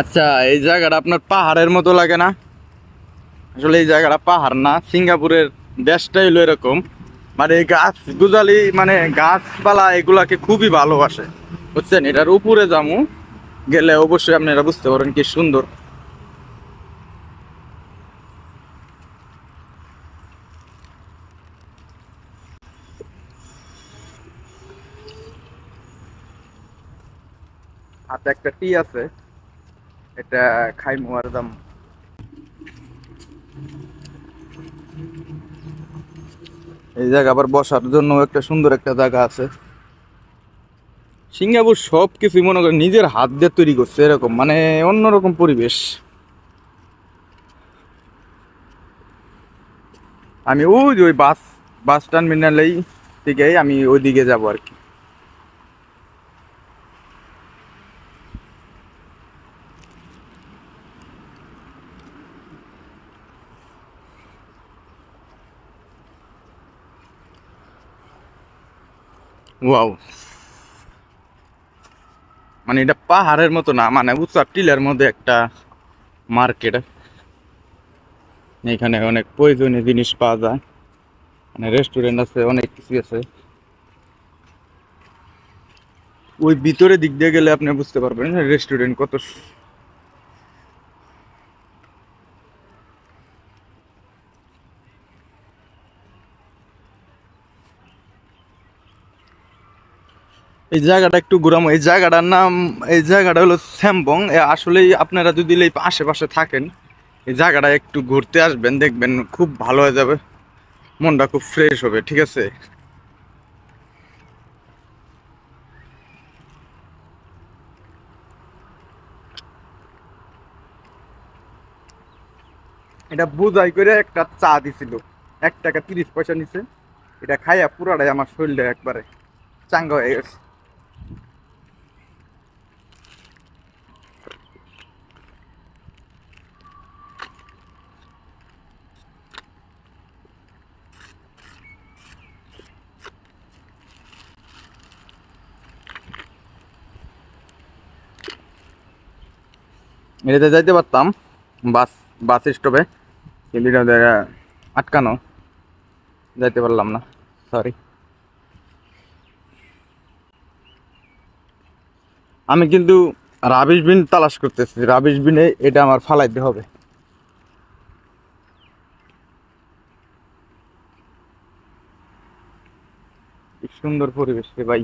আচ্ছা এই জায়গাটা আপনার পাহাড়ের মতো লাগে না? আসলে এই জায়গাটা পাহাড় না, সিঙ্গাপুরের দেশটাই হলো এরকম। মানে এই গাছ গুজালি মানে গাছপালা এগুলাকে খুবই ভালোবাসে। বুঝছেন? এটার উপরে যামু, গেলে অবশ্যই আপনারা বুঝতে পারেন কি সুন্দর। হাতে একটা টি আছে। এটা খাইমু আর দাম এই জায়গা আবার বসার জন্য একটা সুন্দর একটা জায়গা আছে। সিঙ্গাপুর সব কিছুই মনে করেন নিজের হাত দিয়ে তৈরি করছে এরকম মানে অন্যরকম পরিবেশ। আমি ওই যে ওই বাস বাস টার্মিনালেই থেকেই আমি ওইদিকে যাব আর কি। ওয়াও মানে এটা পাহাড়ের মতো না মানে উঁচা টিলের মধ্যে একটা মার্কেট। এখানে অনেক প্রয়োজনীয় জিনিস পাওয়া যায়। মানে রেস্টুরেন্ট আছে, অনেক কিছু আছে। ওই ভিতরে দিক দিয়ে গেলে আপনি বুঝতে পারবেন রেস্টুরেন্ট কত এই জায়গাটা একটু ঘুরামো। এই জায়গাটার নাম, এই জায়গাটা হলো স্যামবং এ আসলেই আপনারা যদি এই আশেপাশে থাকেন, এই জায়গাটা একটু ঘুরতে আসবেন, দেখবেন খুব ভালো হয়ে যাবে। মনটা খুব ফ্রেশ হবে, ঠিক আছে? এটা বুঝাই করে একটা চা দিছিল। এক টাকা তিরিশ পয়সা নিছে। এটা খাইয়া পুরাটাই আমার শরীরটা একবারে চাঙ্গা হয়ে গেছে। এটাতে যাইতে পারতাম, বাস বাস স্টপে কিন্তু এটা আটকানো। যাইতে পারলাম না সরি আমি কিন্তু রাবিশ বিন তালাশ করতেছি, রাবিশ বিনে এটা আমার ফালাইতে হবে। সুন্দর পরিবেশ রে ভাই।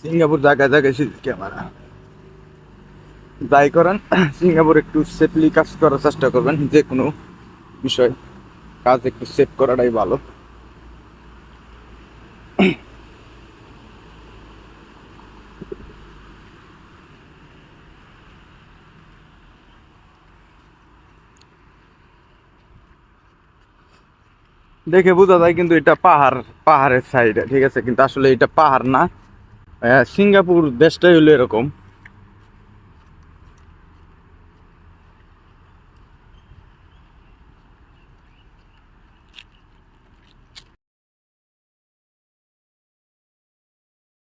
সিঙ্গাপুর জায়গায় জায়গায় ক্যামেরা। যাই করেন, সিঙ্গাপুর একটু সেফলি কাজ করার চেষ্টা করবেন, যে কোনো বিষয় কাজ একটু সেভ করাটাই ভালো। দেখে বোঝা যায় কিন্তু এটা পাহাড়, পাহাড়ের সাইডে ঠিক আছে? কিন্তু আসলে এটা পাহাড় না। সিঙ্গাপুর দেশটাই হলো এরকম।